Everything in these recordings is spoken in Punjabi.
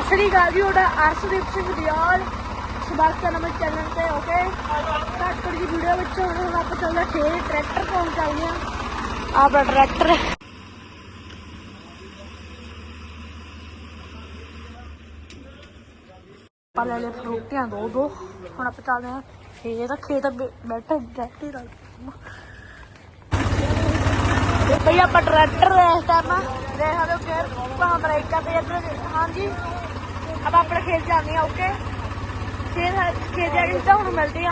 ਸਤਿ ਸ੍ਰੀ ਅਕਾਲ ਜੀ, ਤੁਹਾਡਾ ਅਰਸ਼ਦੀਪ ਸਿੰਘ ਦਿਆਲ ਸਵਾਗਤ ਹੈ ਨਵੇਂ ਚੈਨਲ ਤੇ ਓਕੇ ਕੱਟ ਦੀ ਵੀਡੀਓ ਵਿੱਚ ਹੁਣ ਆਪਾਂ ਚੱਲਦੇ ਖੇਤ ਟਰੈਕਟਰ ਪਾਉਣ ਚੱਲਦੇ ਆ ਆਪਣਾ ਟਰੈਕਟਰ ਪਾ ਲੈ ਲੈ ਫਰੂਟੀਆਂ ਦੋ ਦੋ, ਹੁਣ ਆਪਾਂ ਚੱਲਦੇ ਆ ਖੇਤ ਖੇਤ ਬੈ- ਬੈਠੇ ਬੈਠੇ ਭਈ ਆਪਾਂ ਟਰੈਕਟਰ ਇਸ ਟਾਈਮ ਦੇਖ ਹੋ ਕਿ ਪਾ ਬ੍ਰੇਕਾਂ ਤੇ ਇੱਧਰ ਹਾਂਜੀ। ਆਪਾਂ ਆਪਣੇ ਖੇਤ ਜਾਂਦੇ ਆ ਓਕੇ ਖੇਤ ਖੇਤ ਜਾ ਕੇ ਤਾਂ ਹੁਣ ਮਿਲਦੇ ਆ।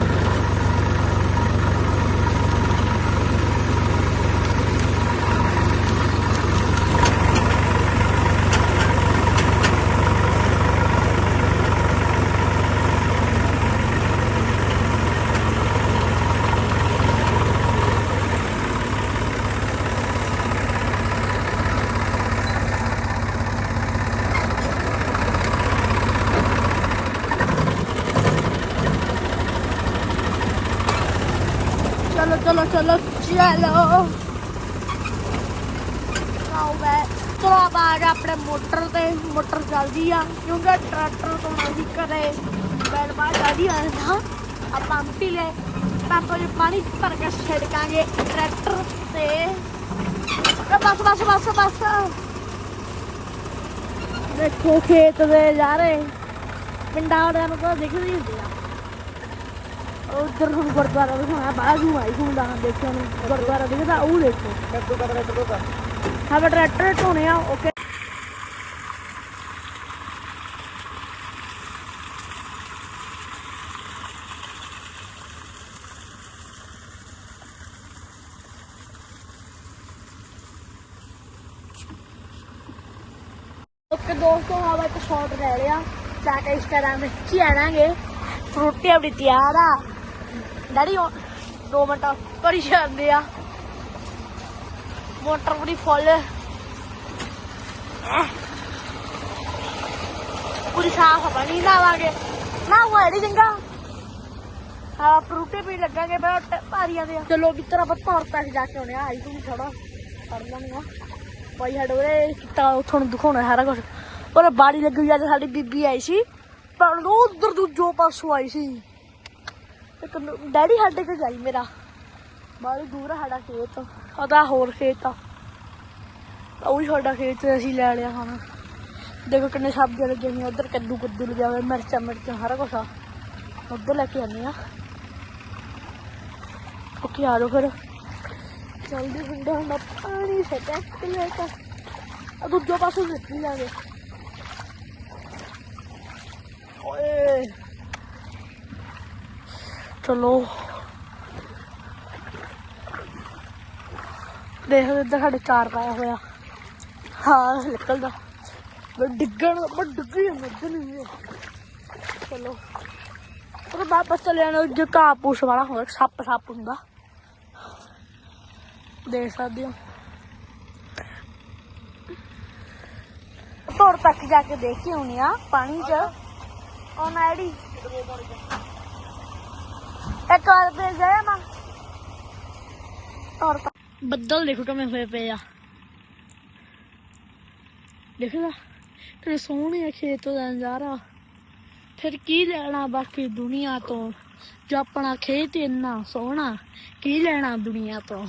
ਚਲੋ ਚਲੋ ਚਲੋ ਚਲੋ ਆਓ ਬੈ ਚਲੋ ਆਪਾਂ ਆ ਗਏ ਆਪਣੇ ਮੋਟਰ ਤੇ, ਮੋਟਰ ਚੱਲਦੀ ਆ, ਕਿਉਂਕਿ ਟਰੈਕਟਰ ਤੋਂ ਅਸੀਂ ਕਰੇ ਬੈਲ ਬਾਹਰ ਚੱਲਦੀ ਆ ਨਾ ਆਪਾਂ ਪੰਪ ਲੈ, ਪੰਪ ਵਿੱਚ ਪਾਣੀ ਭਰ ਕੇ ਛਿੜਕਾਂਗੇ ਟਰੈਕਟਰ ਤੇ। ਬਸ ਬਸ ਬਸ ਬਸ। ਦੇਖੋ ਖੇਤ ਦੇ ਜਾ ਰਹੇ ਪਿੰਡਾਂ ਵਾਲਿਆਂ ਨੂੰ ਤਾਂ ਦਿਖਦੀ ਹੁੰਦੀ ਆ। ਉਧਰ ਨੂੰ ਗੁਰਦੁਆਰਾ ਦਿਖਾਉਣਾ ਬਾਜੂ ਆਈ ਹੁੰਦਾ ਦੇਖਿਆ ਨੂੰ ਗੁਰਦੁਆਰਾ ਦਿਖਦਾ ਉਹ ਦੇਖੋ। ਕੱਦੂ ਦਾ ਟਰੈਕਟਰ ਦਾ ਹਾਂ ਟਰੈਕਟਰ ਢੋਣੇ ਆ, ਓਕੇ। ਓਕੇ ਦੋਸਤੋ ਆਵਾ ਇੱਕ ਸ਼ਾਟ ਲੈ ਲਿਆ। ਜਾ ਕੇ ਇੰਸਟਾਗ੍ਰਾਮ ਵਿੱਚ ਹੀ ਆਣਾਂਗੇ। ਰੋਟੀ ਆਪਣੀ ਤਿਆਰ ਆ। ਡੈਡੀ, ਉਹ ਦੋ ਮਿੰਟ ਭਰੀ ਜਾਂਦੇ ਆ। ਮੋਟਰ ਪੂਰੀ ਫੁੱਲ ਪੂਰੀ ਸਾਫ਼ ਪਾਣੀ ਲਾਵਾਂਗੇ। ਨਾ, ਉਹ ਚੰਗਾ। ਹਾਂ, ਫਰੂਟੇ ਵੀ ਲੱਗਾਂਗੇ ਬਟ ਭਾਰੀਆਂ ਦੇ ਚਲੋ ਕਿਤਰਾ ਆਪਾਂ ਤੌਰ ਜਾ ਕੇ ਆਉਣੇ ਆਈ ਤੂੰ ਥੋੜਾ ਕਰ ਲਾਂਗਾ ਭਾਈ ਸਾਡੇ ਉਰੇ ਕੀਤਾ ਉੱਥੋਂ ਦਿਖਾਉਣਾ ਸਾਰਾ ਕੁਝ ਉਹਨੇ ਬਾੜੀ ਲੱਗੀ ਅੱਜ ਸਾਡੀ ਬੀਬੀ ਆਈ ਸੀ। ਪਰ ਉਧਰ ਦੂਜੋ ਪਾਸੋਂ ਆਈ ਸੀ। ਇੱਕ ਡੈਡੀ ਸਾਡੇ ਕੋਲ ਜਾਈ ਮੇਰਾ। ਬਾਹਲੀ ਦੂਰ ਆ ਸਾਡਾ ਖੇਤ। ਉਹਦਾ ਹੋਰ ਖੇਤ ਆ। ਉਹ ਵੀ ਸਾਡਾ ਖੇਤ ਅਸੀਂ ਲੈ ਲਿਆ ਹੁਣ। ਦੇਖੋ ਕਿੰਨੇ ਸਬਜ਼ੀਆਂ ਲੱਗੀਆਂ ਹੋਈਆਂ। ਉਧਰ ਕੱਦੂ ਕੱਦੂ ਲੱਗਿਆ ਹੋਇਆ, ਮਿਰਚਾਂ ਮਿਰਚਾਂ, ਸਾਰਾ ਕੁਛ ਆ। ਉਧਰ ਲੈ ਕੇ ਆਨੇ ਆ। ਓਕੇ ਆ ਜਾਓ ਫਿਰ। ਜਲਦੀ ਹੁੰਦਾ ਹੁੰਦਾ ਪਾਣੀ ਸੇ ਲੈ ਕੇ। ਆ ਦੂਜੇ ਪਾਸੇ ਨਿਕਲ ਜਾਗੇ ਓਏ! ਚਲੋ। ਦੇਖ ਇੱਧਰ ਸਾਡੇ ਚਾਰ ਪਾਇਆ ਹੋਇਆ। ਹਾਂ, ਨਿਕਲਦਾ। ਮੈਂ ਡਿੱਗਣ ਮੈਂ ਡਿੱਗੀ ਜਾਂਦਾ ਨਹੀਂ ਚਲੋ। ਉਹ ਵਾਪਸ ਚਲੇ ਜਾਣਾ ਜੋ ਘਾਹ ਵਾਲਾ ਹੁੰਦਾ ਸੱਪ ਸੱਪ ਹੁੰਦਾ। ਦੇਖ ਸਕਦੇ ਹੋ। ਤੋੜ ਤੱਕ ਜਾ ਕੇ ਦੇਖੀ ਕੇ ਆਉਣੀ ਆ, ਪਾਣੀ 'ਚ। ਉਹ ਮੈਡੀ ਇੱਕ ਵਾਰ ਤੇ ਜਾਇਆ ਬੱਦਲ ਦੇਖੋ ਕਿਵੇਂ ਹੋਏ ਪਏ ਆ। ਦੇਖਦਾ ਤੇ ਸੋਹਣੇ ਆ ਖੇਤ ਦਾ ਨਜ਼ਾਰਾ। ਫਿਰ ਕੀ ਲੈਣਾ ਬਾਕੀ ਦੁਨੀਆ ਤੋਂ? ਜੋ ਆਪਣਾ ਖੇਤ ਇੰਨਾ ਸੋਹਣਾ, ਕੀ ਲੈਣਾ ਦੁਨੀਆ ਤੋਂ?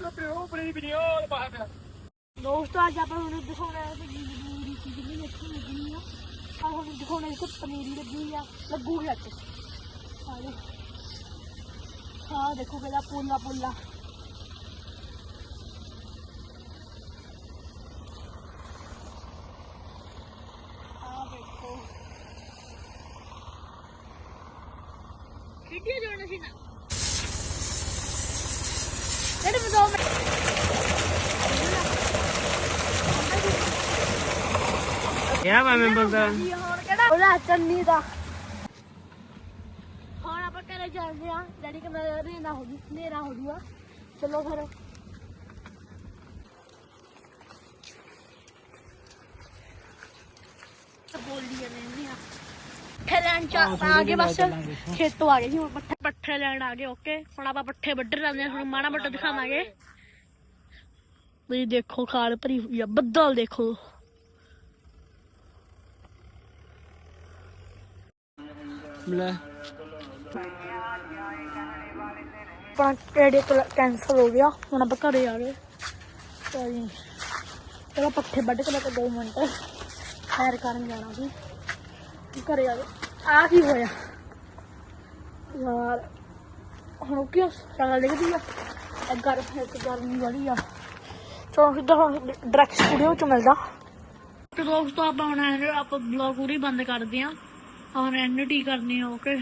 ਉਹ ਗਿਆ ਤਾਂ ਪਿਓ ਦੋਸਤੋ, ਅੱਜ ਆਪਾਂ ਤੁਹਾਨੂੰ ਦਿਖਾਉਣਾ ਹੈ ਕਿ ਪਨੀਰੀ ਦੀ ਕਿੰਨੀ ਅੱਛੀ ਲੱਗੀ ਆ ਆ ਤੁਹਾਨੂੰ ਦਿਖਾਉਣਾ ਹੈ ਕਿ ਪਨੀਰੀ ਲੱਗੀ ਆ ਲੱਗੂਗੀ ਅੱਜ ਆ ਹਾਂ ਦੇਖੋ। ਕਿਹਦਾ ਪੁੱਲਾ ਪੁੱਲਾ। ਆ ਦੇਖੋ। ਖੇਡੀਆਂ ਜਾਣਾ ਸੀ ਨਾ ਜਿਹੜੇ ਮੈਂ ਦੋ ਕਿਆ ਵਾ ਮੈਂ ਬੋਲਦਾ ਹੋਰ ਕਿਹੜਾ ਉਹਦਾ ਚੰਨੀ ਦਾ। ਹੁਣ ਆਪਾਂ ਘਰੇ ਚੱਲਦੇ ਆ ਡੈਡੀ ਕਹਿੰਦਾ ਰੇਨਾ ਹੋ ਗਈ ਹਨੇਰਾ ਹੋ ਜੂਗਾ। ਚਲੋ ਪੱਠੇ ਲੈਣ ਚ ਆ ਗਏ ਬਸ। ਖੇਤੋਂ ਆ ਗਏ ਜੀ ਹੁਣ ਪੱਠੇ ਪੱਠੇ ਲੈਣ ਆ ਗਏ ਓਕੇ ਹੁਣ ਆਪਾਂ ਪੱਠੇ ਵੱਢਣ ਜਾਂਦੇ ਹਾਂ, ਤੁਹਾਨੂੰ ਮਾੜਾ ਮੋਟਾ ਦਿਖਾਵਾਂਗੇ। ਵੀ ਦੇਖੋ, ਖਾਲ ਭਰੀ ਹੋਈ ਆ, ਬੱਦਲ ਦੇਖੋ। ਲੈ। ਆਪਣਾ ਟ੍ਰੇਡ ਕੈਂਸਲ ਹੋ ਗਿਆ? ਹੁਣ ਆਪਾਂ ਘਰੇ ਆ ਗਏ। ਤਾਂ ਚਲੋ, ਪੱਠੇ ਵੱਢ ਕੇ ਲੈ ਕੇ 2 ਮਿੰਟ ਸੈਰ ਕਰਨ ਜਾਣਾ ਸੀ। ਘਰੇ ਆ ਗਏ। ਆ ਕੀ ਹੋਇਆ? ਯਾਰ, ਹੁਣ ਕੀ ਸਾਲਾ ਲਿਖਦੀ ਆ। ਇਹ ਗਰ ਇੱਕ ਗਰਮੀ ਵਾਲੀ ਆ। ਚਲੋ ਸਿੱਧਾ ਡਾਇਰੈਕਟ ਸਟੂਡੀਓ ਚ ਮਿਲਦਾ। ਤੇ ਦੋਸਤੋ, ਆਪਾਂ ਹੁਣ ਐਂ- ਆਪਾਂ ਬਲੌਗ ਪੂਰੀ ਬੰਦ ਕਰਦੇ ਆ ਹੁਣ ਟੀ ਕਰਨੀ ਆ, ਓਕੇ।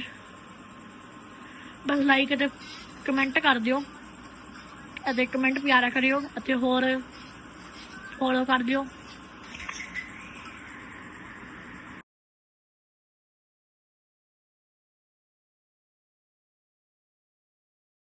ਬਸ ਲਾਈਕ ਅਤੇ ਕਮੈਂਟ ਕਰ ਦਿਓ। ਅਤੇ ਕਮੈਂਟ ਪਿਆਰਾ ਕਰਿਓ ਅਤੇ ਹੋਰ ਫੋਲੋ ਕਰ ਦਿਓ।